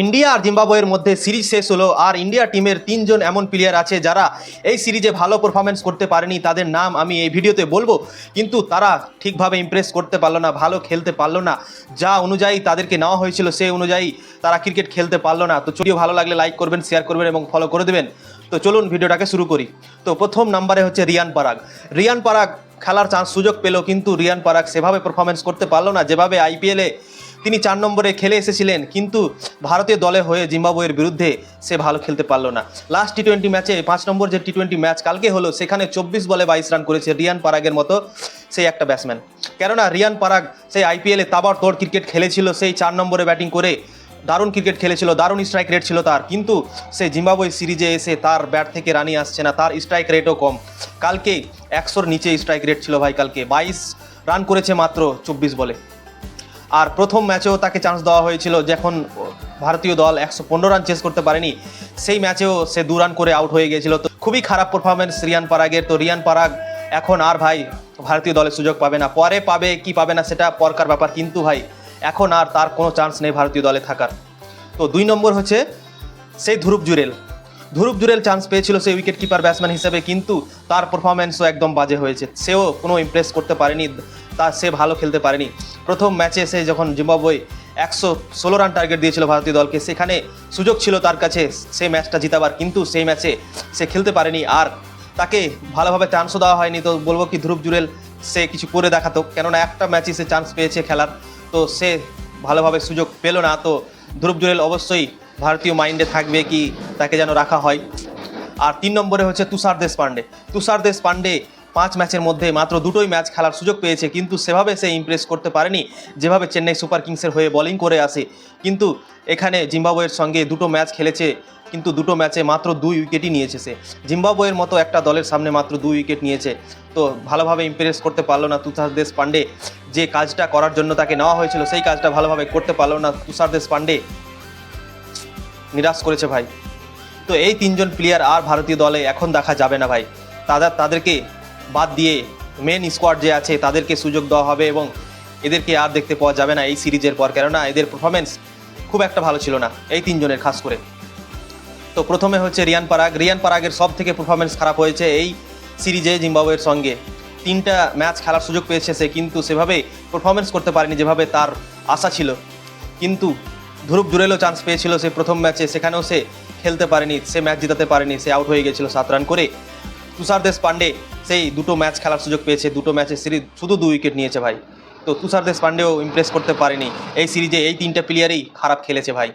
India আর জিম্বাবুয়ের মধ্যে series শেষ হলো আর ইন্ডিয়া টিমের তিনজন এমন প্লেয়ার আছে যারা এই সিরিজে ভালো পারফরমেন্স করতে পারেনি। তাদের নাম আমি এই ভিডিওতে বলব, কিন্তু তারা ঠিকভাবে ইমপ্রেস করতে পারল না, ভালো খেলতে পারল না। যা অনুযায়ী তাদেরকে নেওয়া হয়েছিল, সেই অনুযায়ী তারা ক্রিকেট খেলতে পারল না। তো ভিডিও ভালো লাগলে লাইক করবেন শেয়ার করবেন এবং ফলো করে দেবেন। তো চলুন ভিডিওটাকে শুরু করি। তো প্রথম নাম্বারে হচ্ছে রিয়ান পারাগ। রিয়ান পারাগ খেলার চান্স সুযোগ পেল, কিন্তু রিয়ান পারাগ সেভাবে পারফরমেন্স করতে পারল না। যেভাবে আইপিএলে তিনি চার নম্বরে খেলে এসেছিলেন, কিন্তু ভারতীয় দলে হয়ে জিম্বাবুয়ের বিরুদ্ধে সে ভালো খেলতে পারল না। লাস্ট টি টোয়েন্টি ম্যাচে পাঁচ নম্বর যে টি টোয়েন্টি ম্যাচ কালকে হলো, সেখানে চব্বিশ বলে বাইশ রান করেছে রিয়ান পারাগের মতো সেই একটা ব্যাটসম্যান কেননা রিয়ান পারাগ সেই আইপিএলে তাবার তোর ক্রিকেট খেলেছিল, সেই চার নম্বরে ব্যাটিং করে দারুণ ক্রিকেট খেলেছিল, দারুণ স্ট্রাইক রেট ছিল তার। কিন্তু সে জিম্বাবুয়ে সিরিজে এসে তার ব্যাট থেকে রানি আসছে না, তার স্ট্রাইক রেটও কম। কালকে একশোর নিচে স্ট্রাইক রেট ছিল ভাই কালকে, বাইশ রান করেছে মাত্র চব্বিশ বলে। আর প্রথম ম্যাচেও তাকে চান্স দেওয়া হয়েছিল যখন ভারতীয় দল একশো পনেরো রান চেস করতে পারেনি। সেই ম্যাচেও সে দু রান করে আউট হয়ে গিয়েছিল তো খুবই খারাপ পারফরমেন্স রিয়ান পারাগের। তো রিয়ান পারাগ এখন আর ভাই ভারতীয় দলে সুযোগ পাবে না। পরে পাবে কি পাবে না সেটা পরকার ব্যাপার। কিন্তু ভাই এখন আর তার কোনো চান্স নেই ভারতীয় দলে থাকার। তো দুই নম্বর হচ্ছে সেই ধ্রুব জুরেল। ধ্রুব জুরেল চান্স পেয়েছিল সেই উইকেট কিপার ব্যাটসম্যান হিসেবে, কিন্তু তার পারফরমেন্সও একদম বাজে হয়েছে। সেও কোনো ইমপ্রেস করতে পারেনি, তা সে ভালো খেলতে পারেনি। প্রথম ম্যাচে সে যখন জিম্বাবুয়ে একশো ষোলো রান টার্গেট দিয়েছিল ভারতীয় দলকে, সেখানে সুযোগ ছিল তার কাছে সেই ম্যাচটা জিতাবার, কিন্তু সেই ম্যাচে সে খেলতে পারেনি আর তাকে ভালোভাবে চান্সও দেওয়া হয়নি। তো বলব কি, ধ্রুব জুরেল, সে কিছু করে দেখাতো, কেননা একটা ম্যাচে সে চান্স পেয়েছে খেলার। তো সে ভালোভাবে সুযোগ পেল না। তো ধ্রুব জুরেল অবশ্যই ভারতীয় মাইন্ডে থাকবে কি, তাকে যেন রাখা হয়। আর তিন নম্বরে হচ্ছে তুষার দেশ পান্ডে তুষার দেশ পান্ডে পাঁচ ম্যাচের মধ্যে মাত্র দুটোই ম্যাচ খেলার সুযোগ পেয়েছে, কিন্তু সেভাবে সে ইমপ্রেস করতে পারেনি, যেভাবে চেন্নাই সুপার কিংসের হয়ে বোলিং করে আসে। কিন্তু এখানে জিম্বাবুয়ের সঙ্গে দুটো ম্যাচ খেলেছে, কিন্তু দুটো ম্যাচে মাত্র দুই উইকেটই নিয়েছে সে। জিম্বাবুয়ের মতো একটা দলের সামনে মাত্র দুই উইকেট নিয়েছে, তো ভালোভাবে ইমপ্রেস করতে পারল না তুষার দেশ পান্ডে যে কাজটা করার জন্য তাকে নেওয়া হয়েছিল, সেই কাজটা ভালোভাবে করতে পারল না তুষার দেশ পান্ডে নিরাশ করেছে ভাই। তো এই তিনজন প্লেয়ার আর ভারতীয় দলে এখন দেখা যাবে না ভাই। তাদের তাদেরকে বাদ দিয়ে মেন স্কোয়াড যে আছে তাদেরকে সুযোগ দেওয়া হবে এবং এদেরকে আর দেখতে পাওয়া যাবে না এই সিরিজের পর। কেননা এদের পারফরমেন্স খুব একটা ভালো ছিল না এই তিনজনের খাস করে। তো প্রথমে হচ্ছে রিয়ান পারাগ। রিয়ান পারাগের সব থেকে পারফরমেন্স খারাপ হয়েছে এই সিরিজে জিম্বাবুয়ের সঙ্গে। তিনটা ম্যাচ খেলার সুযোগ পেয়েছে সে, কিন্তু সেভাবে পারফরমেন্স করতে পারেনি যেভাবে তার আশা ছিল। কিন্তু ধ্রুব জুরেলও চান্স পেয়েছিল সে প্রথম ম্যাচে সেখানেও সে খেলতে পারেনি, সে ম্যাচ জিতাতে পারেনি, সে আউট হয়ে গেছিল সাত রান করে। তুষার দেশ পান্ডে সেই দুটো ম্যাচ খেলার সুযোগ পেয়েছে, দুটো ম্যাচে সিরিজ শুধু দু উইকেট নিয়েছে ভাই। তো তুষার দেশ পান্ডেও ইমপ্রেস করতে পারেনি। এই সিরিজে এই তিনটা প্লেয়ারই খারাপ খেলেছে ভাই।